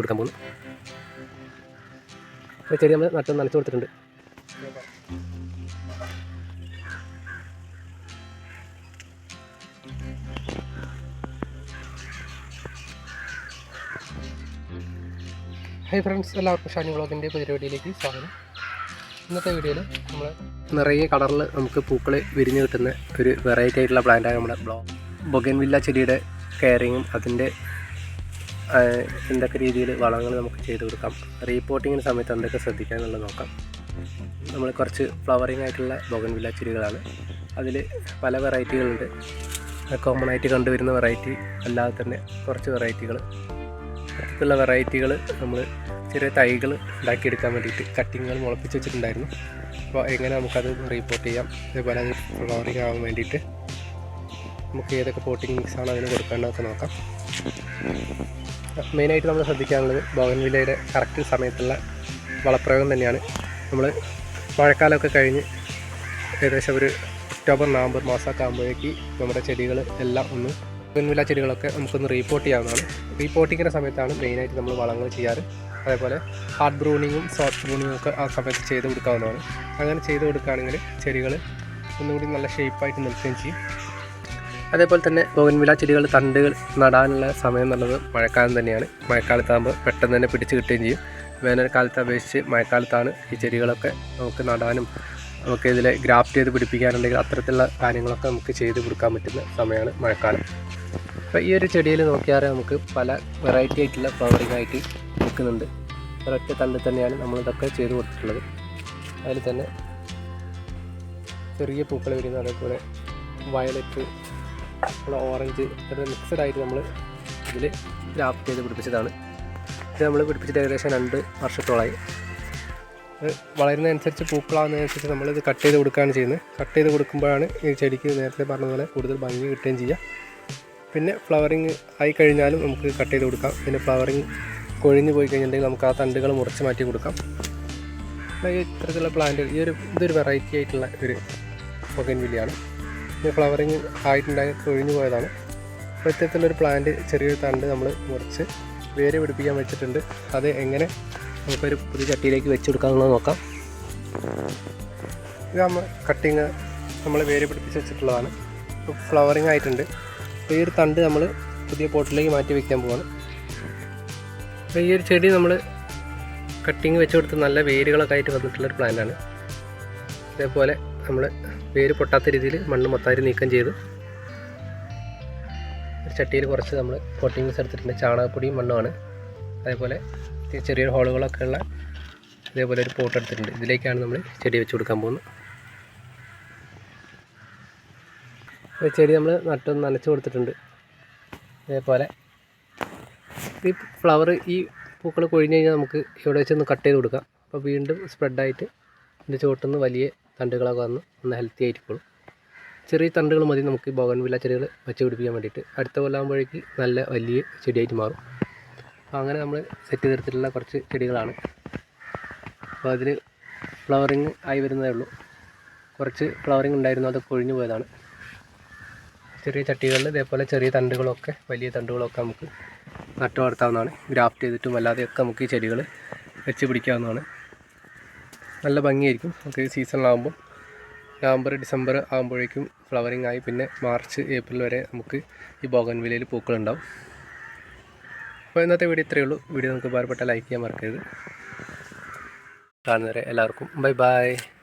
കൊടുക്കാൻ പോകുന്നു. ഒരു ചെടി നമ്മൾ നട്ട് നനച്ച് കൊടുത്തിട്ടുണ്ട്. ഹൈ ഫ്രണ്ട്സ് എല്ലാവർക്കും ഷാനി വ്ളോഗിന്റെ പുതിയ വീഡിയോയിലേക്ക് സ്വാഗതം. ഇന്നത്തെ വീഡിയോയിൽ നമ്മൾ നിറയെ കളറിൽ നമുക്ക് പൂക്കൾ വിരിഞ്ഞ് കിട്ടുന്ന ഒരു വെറൈറ്റി ആയിട്ടുള്ള പ്ലാന്റാണ് നമ്മുടെ ബ്ലോ ബൊഗൻവില്ല ചെടിയുടെ കെയറിങ്ങും അതിന്റെ എന്തൊക്കെ രീതിയിൽ വളങ്ങൾ നമുക്ക് ചെയ്ത് കൊടുക്കാം റീപോർട്ടിങ്ങിന് സമയത്ത് എന്തൊക്കെ ശ്രദ്ധിക്കാം എന്നുള്ളത് നോക്കാം. നമ്മൾ കുറച്ച് ഫ്ലവറിങ് ആയിട്ടുള്ള ബോഗൻവില്ല ചെടികളാണ്. അതിൽ പല വെറൈറ്റികളുണ്ട് കോമൺ ആയിട്ട് കണ്ടുവരുന്ന വെറൈറ്റി അല്ലാതെ തന്നെ കുറച്ച് വെറൈറ്റികൾ അടുത്തുള്ള വെറൈറ്റികൾ നമ്മൾ ചെറിയ തൈകൾ ഉണ്ടാക്കിയെടുക്കാൻ വേണ്ടിയിട്ട് കട്ടിങ്ങുകൾ മുളപ്പിച്ച് വെച്ചിട്ടുണ്ടായിരുന്നു. അപ്പോൾ എങ്ങനെ നമുക്കത് റീപോർട്ട് ചെയ്യാം. അതേപോലെ അത് ഫ്ലവറിങ് ആവാൻ വേണ്ടിയിട്ട് നമുക്ക് ഏതൊക്കെ പോട്ടിംഗ് മിക്സാണ് അതിന് കൊടുക്കേണ്ടതൊക്കെ നോക്കാം. മെയിനായിട്ട് നമ്മൾ ശ്രദ്ധിക്കാനുള്ളത് ബോഗൻവില്ലയുടെ കറക്റ്റ് സമയത്തുള്ള വളപ്രയോഗം തന്നെയാണ്. നമ്മൾ മഴക്കാലമൊക്കെ കഴിഞ്ഞ് ഏകദേശം ഒരു ഒക്ടോബർ നവംബർ മാസമൊക്കെ ആകുമ്പോഴേക്ക് നമ്മുടെ ചെടികൾ എല്ലാം ഒന്ന് ബോഗൻവില്ല ചെടികളൊക്കെ നമുക്കൊന്ന് റീപ്പോർട്ട് ചെയ്യാവുന്നതാണ്. റീപ്പോർട്ടിങ്ങിന്റെ സമയത്താണ് മെയിനായിട്ട് നമ്മൾ വളങ്ങൾ ചെയ്യാറ്. അതേപോലെ ഹാർഡ് ബ്രൂണിങ്ങും സോഫ്റ്റ് ബ്രൂണിങ്ങും ഒക്കെ ആ സമയത്ത് ചെയ്ത് കൊടുക്കാവുന്നതാണ്. അങ്ങനെ ചെയ്ത് കൊടുക്കുകയാണെങ്കിൽ ചെടികൾ ഒന്നുകൂടി നല്ല ഷേപ്പായിട്ട് നിൽക്കുകയും ചെയ്യും. അതേപോലെ തന്നെ ബോഗൻവില ചെടികൾ തണ്ടുകൾ നടാനുള്ള സമയം എന്നുള്ളത് മഴക്കാലം തന്നെയാണ്. മഴക്കാലത്താകുമ്പോൾ പെട്ടെന്ന് തന്നെ പിടിച്ച് കിട്ടുകയും ചെയ്യും. വേനൽക്കാലത്ത് അപേക്ഷിച്ച് മഴക്കാലത്താണ് ഈ ചെടികളൊക്കെ നമുക്ക് നടാനും നമുക്ക് ഇതിൽ ഗ്രാഫ്റ്റ് ചെയ്ത് പിടിപ്പിക്കാനുണ്ടെങ്കിൽ അത്തരത്തിലുള്ള കാര്യങ്ങളൊക്കെ നമുക്ക് ചെയ്ത് കൊടുക്കാൻ പറ്റുന്ന സമയമാണ് മഴക്കാലം. അപ്പോൾ ഈ ഒരു ചെടിയിൽ നോക്കിയാൽ നമുക്ക് പല വെറൈറ്റി ആയിട്ടുള്ള ഫ്ലവറിംഗ് ആയിട്ട് നിൽക്കുന്നുണ്ട്. ഒരൊറ്റ തണ്ടിൽ തന്നെയാണ് നമ്മളിതൊക്കെ ചെയ്ത് കൊടുത്തിട്ടുള്ളത്. അതിൽ തന്നെ ചെറിയ പൂക്കൾ വരുന്ന അതേപോലെ വയലറ്റ് നമ്മളെ ഓറഞ്ച് ഇതൊക്കെ മിക്സഡ് ആയിട്ട് നമ്മൾ ഇതിൽ ഗ്രാഫ്റ്റ് ചെയ്ത് പിടിപ്പിച്ചതാണ്. ഇത് നമ്മൾ പിടിപ്പിച്ചിട്ട് ഏകദേശം രണ്ട് വർഷത്തോളമായി വളരുന്നതനുസരിച്ച് പൂക്കളാകുന്നതനുസരിച്ച് നമ്മളിത് കട്ട് ചെയ്ത് കൊടുക്കുകയാണ് ചെയ്യുന്നത്. കട്ട് ചെയ്ത് കൊടുക്കുമ്പോഴാണ് ഈ ചെടിക്ക് നേരത്തെ പറഞ്ഞ പോലെ കൂടുതൽ ഭംഗി കിട്ടുകയും ചെയ്യുക. പിന്നെ ഫ്ലവറിങ് ആയി കഴിഞ്ഞാലും നമുക്ക് കട്ട് ചെയ്ത് കൊടുക്കാം. പിന്നെ ഫ്ലവറിങ് കൊഴിഞ്ഞ് പോയി കഴിഞ്ഞിട്ടുണ്ടെങ്കിൽ നമുക്ക് ആ തണ്ടുകൾ മുറിച്ച് മാറ്റി കൊടുക്കാം. ഇത്തരത്തിലുള്ള പ്ലാന്റ് ഈ ഒരു ഇതൊരു വെറൈറ്റി ആയിട്ടുള്ള ഒരു ബൊഗൻവില്ലയാണ് ഫ്ലവറിങ് ആയിട്ടുണ്ടായി കൊഴിഞ്ഞു പോയതാണ്. അപ്പോൾ ഇത്തരത്തിലൊരു പ്ലാന്റ് ചെറിയൊരു തണ്ട് നമ്മൾ മുറിച്ച് വേര് പിടിപ്പിക്കാൻ വെച്ചിട്ടുണ്ട്. അത് എങ്ങനെ നമുക്കൊരു പുതിയ ചട്ടിയിലേക്ക് വെച്ച് കൊടുക്കാമെന്ന് നോക്കാം. ഇത് നമ്മൾ കട്ടിങ് നമ്മൾ വേര് പിടിപ്പിച്ച് വെച്ചിട്ടുള്ളതാണ്. ഫ്ലവറിങ് ആയിട്ടുണ്ട്. അപ്പോൾ ഈ ഒരു തണ്ട് നമ്മൾ പുതിയ പോട്ടിലേക്ക് മാറ്റി വെക്കാൻ പോവാണ്. അപ്പോൾ ഈ ഒരു ചെടി നമ്മൾ കട്ടിങ് വെച്ച് കൊടുത്ത് നല്ല വേരുകളൊക്കെ ആയിട്ട് വന്നിട്ടുള്ളൊരു പ്ലാന്റാണ് ഇതേപോലെ നമ്മൾ വേര് പൊട്ടാത്ത രീതിയിൽ മണ്ണ് മൊത്തമായി നീക്കം ചെയ്ത് ചട്ടിയിൽ കുറച്ച് നമ്മൾ കോട്ടിങ്സ് എടുത്തിട്ടുണ്ട്. ചാണകപ്പൊടിയും മണ്ണുമാണ്. അതേപോലെ ചെറിയൊരു ചെറിയ ഹോളുകളൊക്കെ ഉള്ള ഇതേപോലെ ഒരു പോട്ട് എടുത്തിട്ടുണ്ട്. ഇതിലേക്കാണ് നമ്മൾ ചെടി വെച്ച് കൊടുക്കാൻ പോകുന്നത്. ചെടി നമ്മൾ നട്ടൊന്ന് നനച്ച് കൊടുത്തിട്ടുണ്ട്. അതേപോലെ ഈ ഫ്ലവർ ഈ പൂക്കൾ കൊഴിഞ്ഞ് കഴിഞ്ഞാൽ നമുക്ക് ഇവിടെ വെച്ചൊന്ന് കട്ട് ചെയ്ത് കൊടുക്കാം. അപ്പോൾ വീണ്ടും സ്പ്രെഡായിട്ട് ഇതിന്റെ ചുവട്ടുനിന്ന് വലിയ തണ്ടുകളൊക്കെ വന്ന് ഒന്ന് ഹെൽത്തി ആയിരിക്കും ചെറിയ തണ്ടുകൾ മതി നമുക്ക് ബോഗൻവില്ല ചെടികൾ വെച്ച് പിടിപ്പിക്കാൻ വേണ്ടിയിട്ട്. അടുത്ത കൊല്ലാകുമ്പോഴേക്ക് നല്ല വലിയ ചെടിയായിട്ട് മാറും. അപ്പോൾ അങ്ങനെ നമ്മൾ സെറ്റ് ചെയ്തെടുത്തിട്ടുള്ള കുറച്ച് ചെടികളാണ്. അപ്പോൾ അതിൽ ഫ്ലവറിങ് ആയി വരുന്നതേ ഉള്ളൂ. കുറച്ച് ഫ്ലവറിങ് ഉണ്ടായിരുന്നു അത് കൊഴിഞ്ഞു പോയതാണ്. ചെറിയ ചട്ടികളിൽ ഇതേപോലെ ചെറിയ തണ്ടുകളൊക്കെ വലിയ തണ്ടുകളൊക്കെ നമുക്ക് നട്ടു വളർത്താവുന്നതാണ് ഗ്രാഫ്റ്റ് ചെയ്തിട്ടും അല്ലാതെയൊക്കെ നമുക്ക് ഈ ചെടികൾ വെച്ച് പിടിക്കാവുന്നതാണ്. നല്ല ഭംഗിയായിരിക്കും. നമുക്ക് സീസണിലാകുമ്പോൾ നവംബർ ഡിസംബർ ആകുമ്പോഴേക്കും ഫ്ലവറിങ് ആയി. പിന്നെ മാർച്ച് ഏപ്രിൽ വരെ നമുക്ക് ഈ ബോഗൻവില്ലയിൽ പൂക്കളുണ്ടാവും. അപ്പോൾ ഇന്നത്തെ വീഡിയോ ഇത്രയേ ഉള്ളൂ. വീഡിയോ നമുക്ക് ഉപകാരപ്പെട്ട ലൈക്ക് ചെയ്യാൻ മറക്കരുത്. കാണുന്നവരെ എല്ലാവർക്കും ബൈ ബൈ.